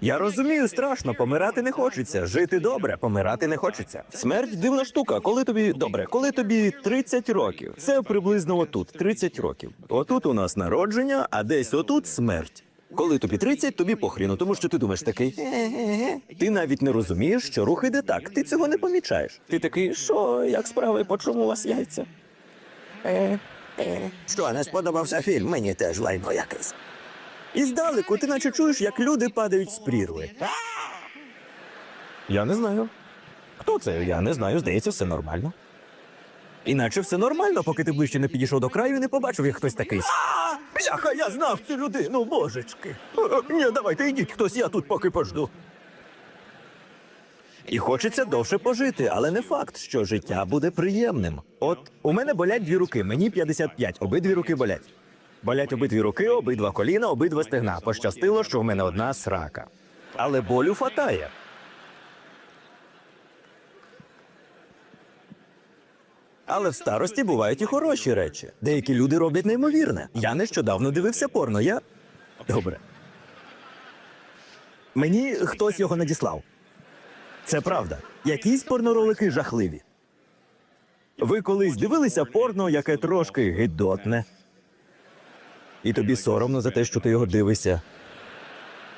Я розумію, страшно, помирати не хочеться. Жити добре, помирати не хочеться. Смерть дивна штука. Коли тобі добре, коли тобі 30 років. Це приблизно отут, 30 років. Отут у нас народження, а десь отут смерть. Коли тобі 30, тобі похріну, тому що ти думаєш такий. Ти навіть не розумієш, що рух іде так. Ти цього не помічаєш. Ти такий, що, як справи, по чому у вас яйця? Е, е. Що, не сподобався фільм? Мені теж лайно якесь. І здалеку ти наче чуєш, як люди падають з прірви. Я не знаю. Хто це? Я не знаю. Здається, все нормально. Іначе все нормально, поки ти ближче не підійшов до краю і не побачив, як хтось такий. Бляха, я знав цю людину, божечки. Е, Ні, давайте йдіть хтось, я тут поки пожду. І хочеться довше пожити, але не факт, що життя буде приємним. От у мене болять дві руки, мені 55, обидві руки болять. Болять обидві руки, обидва коліна, обидва стегна. Пощастило, що в мене одна срака. Але болю фатає. Але в старості бувають і хороші речі. Деякі люди роблять неймовірне. Я нещодавно дивився порно. Я. Добре. Мені хтось його надіслав. Це правда. Якісь порноролики жахливі. Ви колись дивилися порно, яке трошки гидотне? І тобі соромно за те, що ти його дивишся.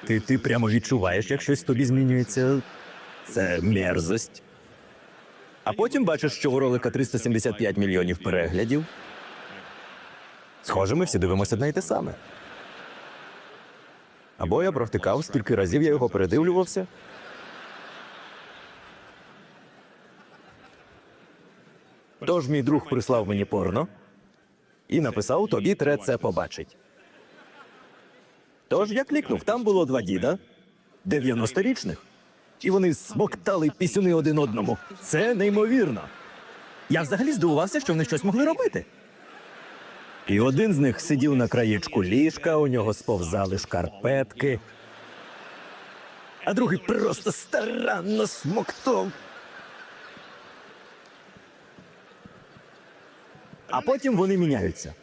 Ти, ти прямо відчуваєш, як щось тобі змінюється. Це мерзость. А потім бачиш, що у ролика 375 мільйонів переглядів. Схоже, ми всі дивимося й те саме. Або я провтикав, скільки разів я його передивлювався. Тож мій друг прислав мені порно і написав: тобі тре це побачить. Тож я клікнув, там було два діда 90-річних. І вони смоктали пісюни один одному. Це неймовірно. Я взагалі здивувався, що вони щось могли робити. І один з них сидів на краєчку ліжка, у нього сповзали шкарпетки, а другий просто старанно смоктав. А потім вони міняються.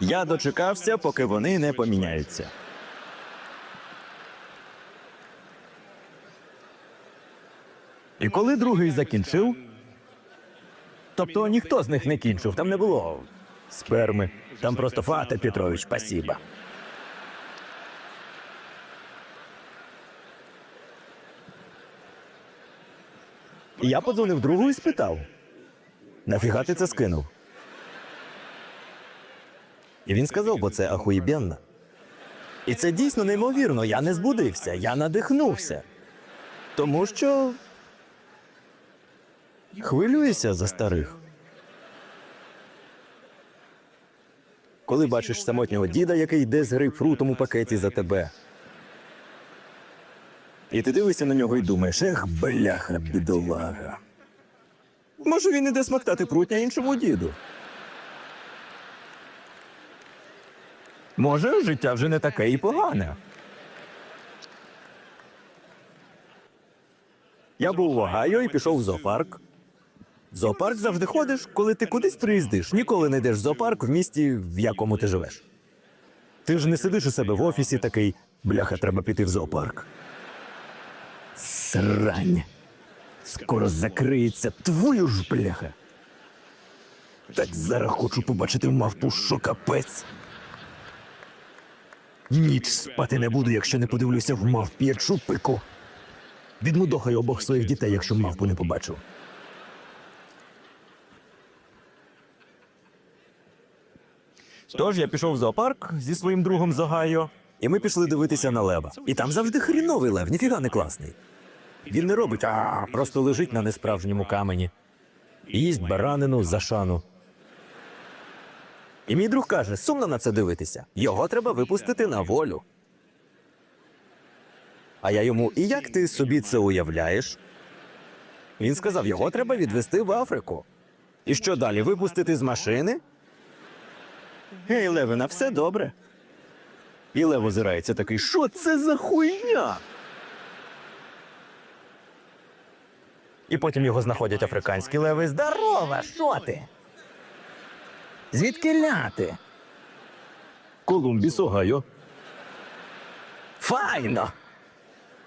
Я дочекався, поки вони не поміняються. І коли другий закінчив, тобто ніхто з них не кінчив, там не було сперми. Там просто Фата Петрович, спасіба. Я подзвонив другу і спитав: нафіга ти це скинув? І він сказав, бо це ахуєбенно. І це дійсно неймовірно. Я не збудився, я надихнувся. Тому що хвилююся за старих. Коли бачиш самотнього діда, який йде з грейпфрутом у пакеті за тебе. І ти дивишся на нього і думаєш, ех, бляха, бідолага. Може, він іде смактати прутня іншому діду. Може, життя вже не таке і погане. Я був в Огайо і пішов в зоопарк. В зоопарк завжди ходиш, коли ти кудись приїздиш. Ніколи не йдеш в зоопарк в місті, в якому ти живеш. Ти ж не сидиш у себе в офісі такий, бляха, треба піти в зоопарк. Срань. Скоро закриється твою ж бляха. Так зараз хочу побачити мавпу, що капець. Ніч спати не буду, якщо не подивлюся в мавп'ячу пику. Відмудохаю обох своїх дітей, якщо мавпу не побачу. Тож я пішов в зоопарк зі своїм другом з Огайо, і ми пішли дивитися на лева. І там завжди хріновий лев, ніфіга не класний. Він не робить, а просто лежить на несправжньому камені. Їсть баранину за шану. І мій друг каже: сумно на це дивитися. Його треба випустити на волю. А я йому, і як ти собі це уявляєш? Він сказав: його треба відвести в Африку. І що далі? Випустити з машини? Гей, Левина, все добре. І Лев озирається такий, що це за хуйня? І потім його знаходять африканські леви. Здорова, що ти? Звідки ляти? Колумбіс, Огайо. Файно.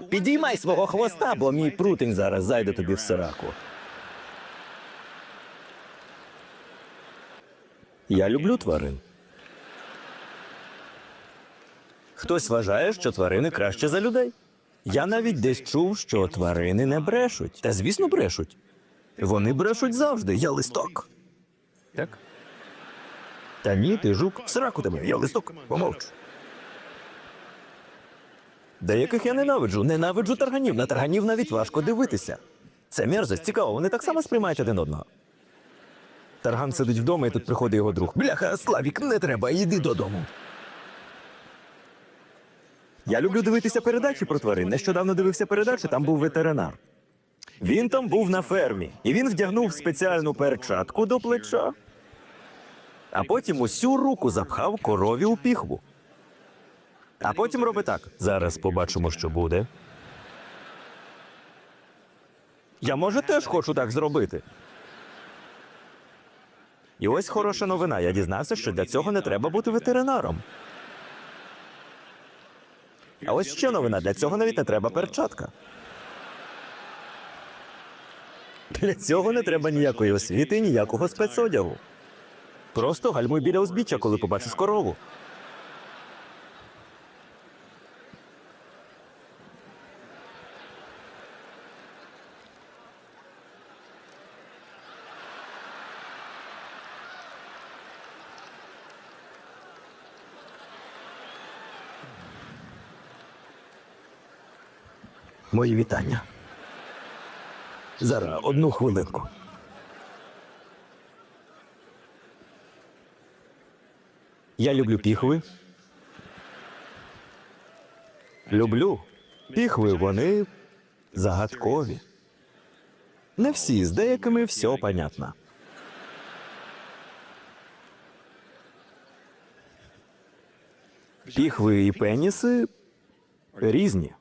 Підіймай свого хвоста, бо мій прутень зараз зайде тобі в сираку. Я люблю тварин. Хтось вважає, що тварини краще за людей. Я навіть десь чув, що тварини не брешуть. Та звісно, брешуть. Вони брешуть завжди. Я листок. Так? Та ні, ти жук. Сраку тебе, я листок. Помовч. Деяких я ненавиджу. Ненавиджу тарганів. На тарганів навіть важко дивитися. Це мерзость. Цікаво, вони так само сприймають один одного. Тарган сидить вдома, і тут приходить його друг. Бляха, Славік, не треба, йди додому. Я люблю дивитися передачі про тварин. Нещодавно дивився передачі, там був ветеринар. Він там був на фермі, і він вдягнув спеціальну перчатку до плеча, а потім усю руку запхав корові у піхву. А потім робить так. Зараз побачимо, що буде. Я може теж хочу так зробити. І ось хороша новина. Я дізнався, що для цього не треба бути ветеринаром. А ось ще новина, для цього навіть не треба перчатка. Для цього не треба ніякої освіти, ніякого спецодягу. Просто гальмуй біля узбіччя, коли побачиш корову. Мої вітання. Зараз одну хвилинку. Я люблю піхви. Люблю. Піхви вони загадкові. Не всі, з деякими все понятно. Піхви і пеніси різні.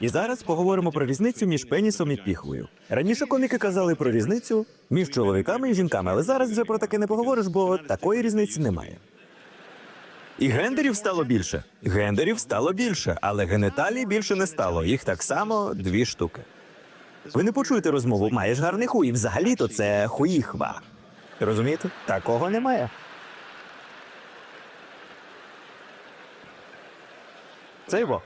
І зараз поговоримо про різницю між пенісом і піхвою. Раніше коміки казали про різницю між чоловіками і жінками, але зараз вже про таке не поговориш, бо такої різниці немає. І гендерів стало більше. Гендерів стало більше, але генеталій більше не стало. Їх так само дві штуки. Ви не почуєте розмову, маєш гарний хуй. Взагалі-то це хуїхва. Розумієте? Такого немає. Це його.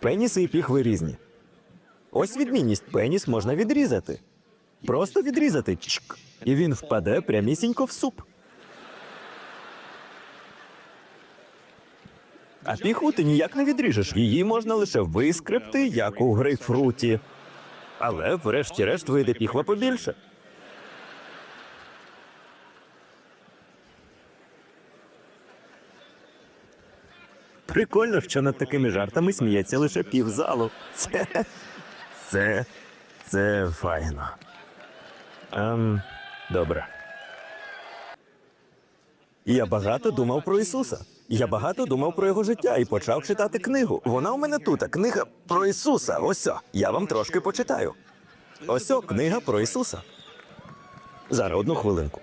Пеніси і піхви різні. Ось відмінність. Пеніс можна відрізати. Просто відрізати. Чик. І він впаде прямісінько в суп. А піхву ти ніяк не відріжеш. Її можна лише вискрепти, як у грейпфруті. Але врешті-решт вийде піхва побільше. Прикольно, що над такими жартами сміється лише півзалу. Це. Це. Це файно. Ем, добре. Я багато думав про Ісуса. Я багато думав про його життя і почав читати книгу. Вона у мене тут, книга про Ісуса. Ось. Я вам трошки почитаю. Ось книга про Ісуса. Зараз одну хвилинку.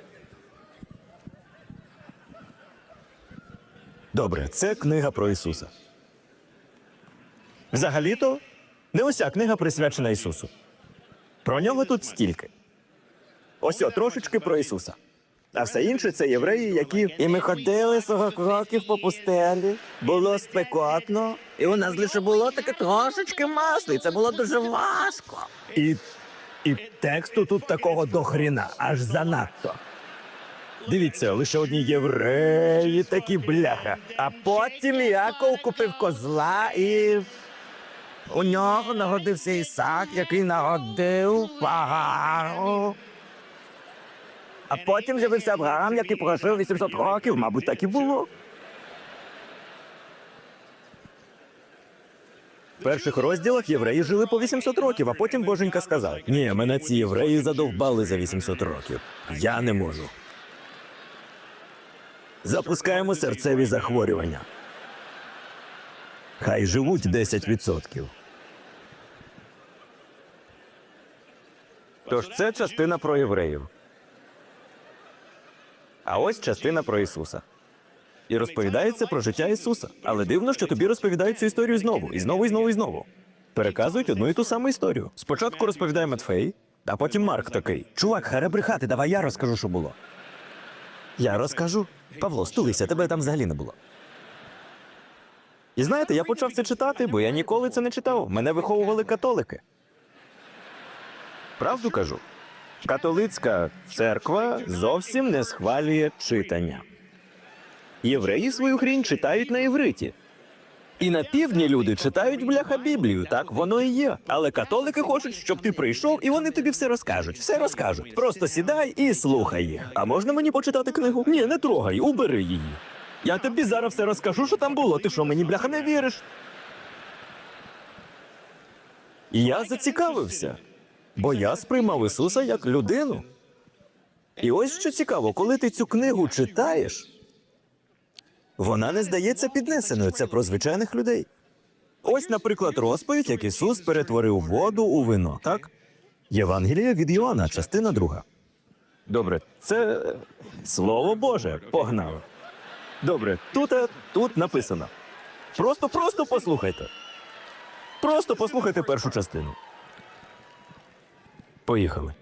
Добре, це книга про Ісуса. Взагалі-то не уся книга присвячена Ісусу. Про нього тут стільки. Ось о, трошечки про Ісуса. А все інше це євреї, які. І ми ходили 40 років по пустелі, було спекотно, і у нас лише було таке трошечки масла, і це було дуже важко. І, і тексту тут такого до хріна, аж занадто. Дивіться, лише одні євреї такі бляха. А потім Яков купив козла і. У нього нагодився Ісак, який нагодив Фагару. А потім з'явився Авраам, який прожив 800 років, мабуть, так і було. В перших розділах євреї жили по 800 років, а потім Боженька сказав: Ні, мене ці євреї задовбали за 800 років. Я не можу. Запускаємо серцеві захворювання. Хай живуть 10%. Тож це частина про євреїв. А ось частина про Ісуса. І розповідається про життя Ісуса. Але дивно, що тобі розповідають цю історію знову, і знову, і знову, і знову. Переказують одну і ту саму історію. Спочатку розповідає Матфей, а потім Марк такий. Чувак, харе брехати, давай я розкажу, що було. Я розкажу. Павло, стулися, тебе там взагалі не було. І знаєте, я почав це читати, бо я ніколи це не читав. Мене виховували католики. Правду кажу. Католицька церква зовсім не схвалює читання. Євреї свою хрінь читають на івриті. І на півдні люди читають бляха Біблію, так воно і є. Але католики хочуть, щоб ти прийшов, і вони тобі все розкажуть. Все розкажуть. Просто сідай і слухай їх. А можна мені почитати книгу? Ні, не трогай, убери її. Я тобі зараз все розкажу, що там було. Ти що, мені бляха не віриш? Я зацікавився, бо я сприймав Ісуса як людину. І ось що цікаво, коли ти цю книгу читаєш, вона не здається піднесеною. Це про звичайних людей. Ось, наприклад, розповідь, як Ісус перетворив воду у вино, так? Євангелія від Йоанна, частина друга. Добре, це слово Боже, погнали. Добре, тут, е, тут написано. Просто, просто послухайте. Просто послухайте першу частину. Поїхали.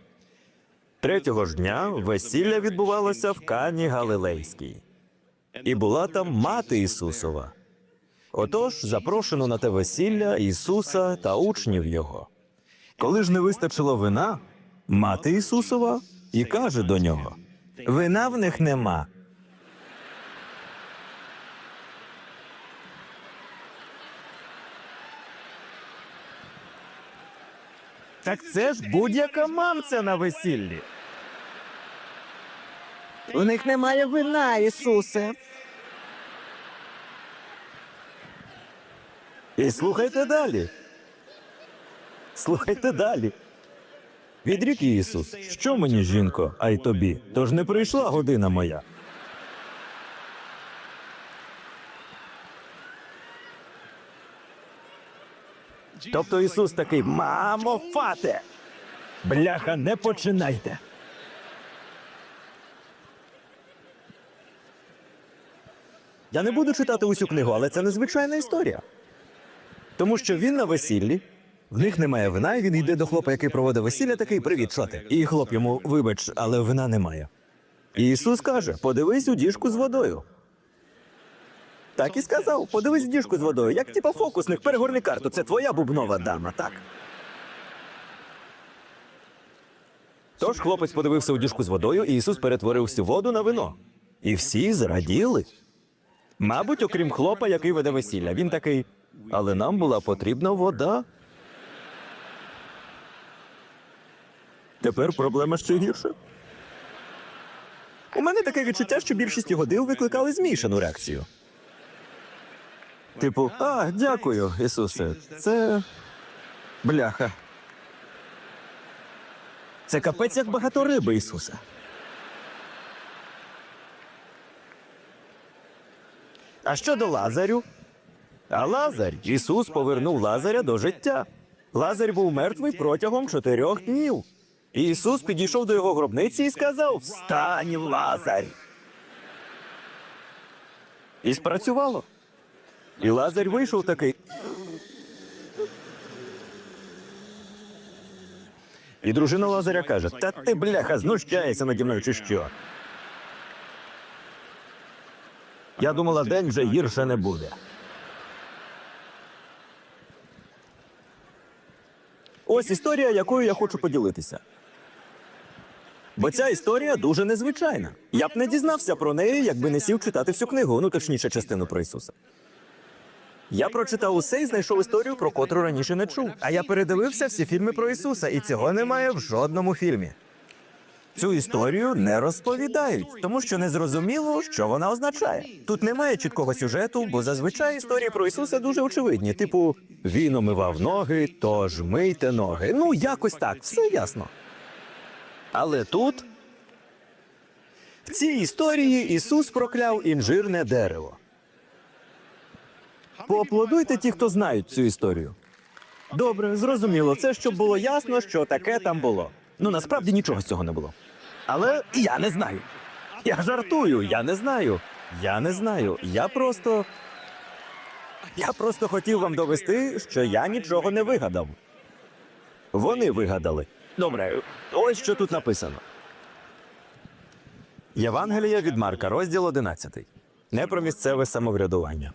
Третього ж дня весілля відбувалося в Кані Галилейській. І була там мати Ісусова. Отож, запрошено на те весілля Ісуса та учнів Його. Коли ж не вистачило вина, мати Ісусова і каже до нього: Вина в них нема. Так це ж будь-яка мамця на весіллі. У них немає вина, Ісусе. І слухайте далі. Слухайте далі. Відрік Ісус, що мені, жінко, а й тобі? Тож не прийшла година моя. Тобто Ісус такий, мамо, фате! Бляха, не починайте. Я не буду читати усю книгу, але це незвичайна історія. Тому що він на весіллі, в них немає вина, і він йде до хлопа, який проводить весілля, такий привіт, що ти? І хлоп йому, вибач, але вина немає. І Ісус каже: подивись у діжку з водою. Так і сказав, подивись в діжку з водою, як типа фокусник, перегорни карту. Це твоя бубнова дама, так. Тож хлопець подивився у діжку з водою, і Ісус перетворив всю воду на вино. І всі зраділи. Мабуть, окрім хлопа, який веде весілля. Він такий. Але нам була потрібна вода. Тепер проблема ще гірша. У мене таке відчуття, що більшість його дил викликали змішану реакцію. Типу, а, дякую, Ісусе. Це. Бляха. Це капець як багато риби, Ісусе. А щодо Лазарю? А Лазарь, Ісус повернув Лазаря до життя. Лазарь був мертвий протягом чотирьох днів. Ісус підійшов до його гробниці і сказав: Встань, Лазарь. І спрацювало. І Лазарь вийшов такий. І дружина Лазаря каже: Та ти, бляха, знущаєшся наді мною чи що? Я думала, день вже гірше не буде. Ось історія, якою я хочу поділитися. Бо ця історія дуже незвичайна. Я б не дізнався про неї, якби не сів читати всю книгу, ну точніше, частину про Ісуса. Я прочитав усе і знайшов історію, про котру раніше не чув. А я передивився всі фільми про Ісуса, і цього немає в жодному фільмі. Цю історію не розповідають, тому що не зрозуміло, що вона означає. Тут немає чіткого сюжету, бо зазвичай історії про Ісуса дуже очевидні. Типу, він омивав ноги, тож мийте ноги. Ну, якось так, все ясно. Але тут в цій історії Ісус прокляв інжирне дерево. Поаплодуйте ті, хто знають цю історію. Добре, зрозуміло. Це щоб було ясно, що таке там було. Ну насправді нічого з цього не було. Але я не знаю. Я жартую, я не знаю. Я не знаю. Я просто. Я просто хотів вам довести, що я нічого не вигадав. Вони вигадали. Добре, ось що тут написано. Євангелія від Марка, розділ 11. Не про місцеве самоврядування.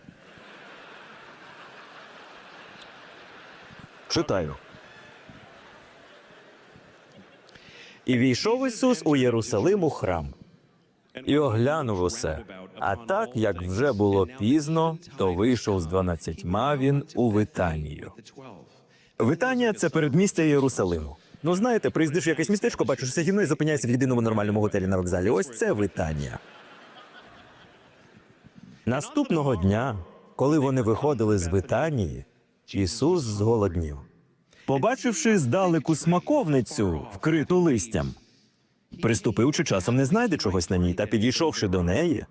Читаю. І війшов Ісус у Єрусалим у храм. І оглянув усе. А так, як вже було пізно, то вийшов з дванадцятьма він у Витанію. Витанія це передмістя Єрусалиму. Ну, знаєте, приїздиш в якесь містечко, бачиш все гівно і зупиняєшся в єдиному нормальному готелі на вокзалі. Ось це Витанія. Наступного дня, коли вони виходили з Витанії, Ісус зголоднів. Побачивши здалеку смаковницю, вкриту листям, Приступив, чи часом не знайде чогось на ній, та підійшовши до неї,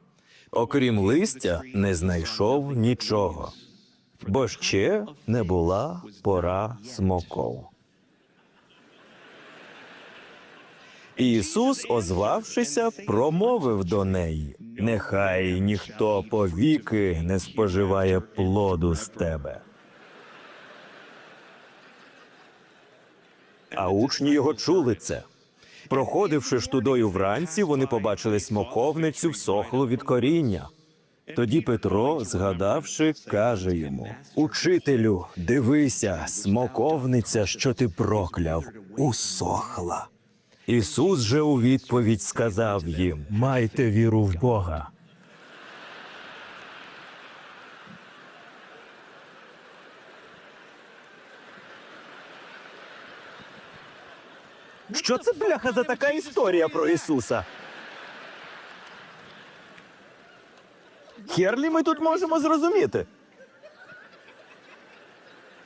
окрім листя, не знайшов нічого, бо ще не була пора смоков. Ісус, озвавшися, промовив до неї: Нехай ніхто повіки не споживає плоду з тебе. А учні його чули це. Проходивши ж тудою вранці, вони побачили смоковницю всохлу від коріння. Тоді Петро, згадавши, каже йому: Учителю, дивися, смоковниця, що ти прокляв, усохла. Ісус же у відповідь сказав їм: Майте віру в Бога. Що це бляха за така історія про Ісуса? Херлі ми тут можемо зрозуміти.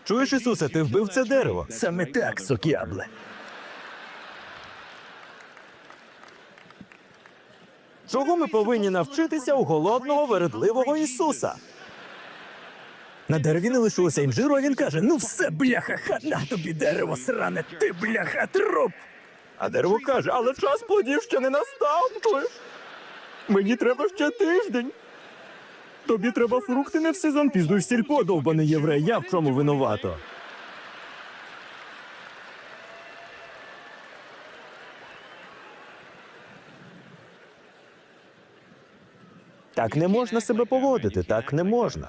Чуєш, Ісусе, ти вбив це дерево. Саме так, сокябле. Чого ми повинні навчитися у голодного вередливого Ісуса? На дереві не лишилося інжиру, а він каже: Ну все, бляха, хана тобі дерево сране, ти бляха труп. А дерево каже, але час плодів ще не настав. Мені треба ще тиждень. Тобі треба фрукти не в сезон, піздуй в сільпо, довбаний єврей, я в чому винувато. Так не можна себе поводити, так не можна.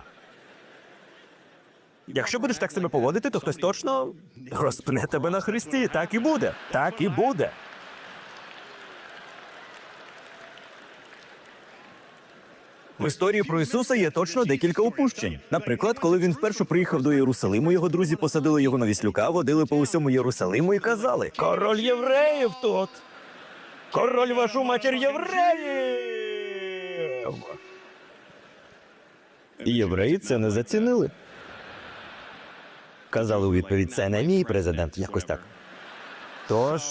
Якщо будеш так себе поводити, то хтось точно розпне тебе на хресті. Так і буде. Так і буде. В історії про Ісуса є точно декілька упущень. Наприклад, коли він вперше приїхав до Єрусалиму, його друзі посадили його на віслюка, водили по усьому Єрусалиму і казали: Король євреїв тут! Король вашу матір євреїв! Євреї це не зацінили. Казали у відповідь, це не мій президент, якось так. Тож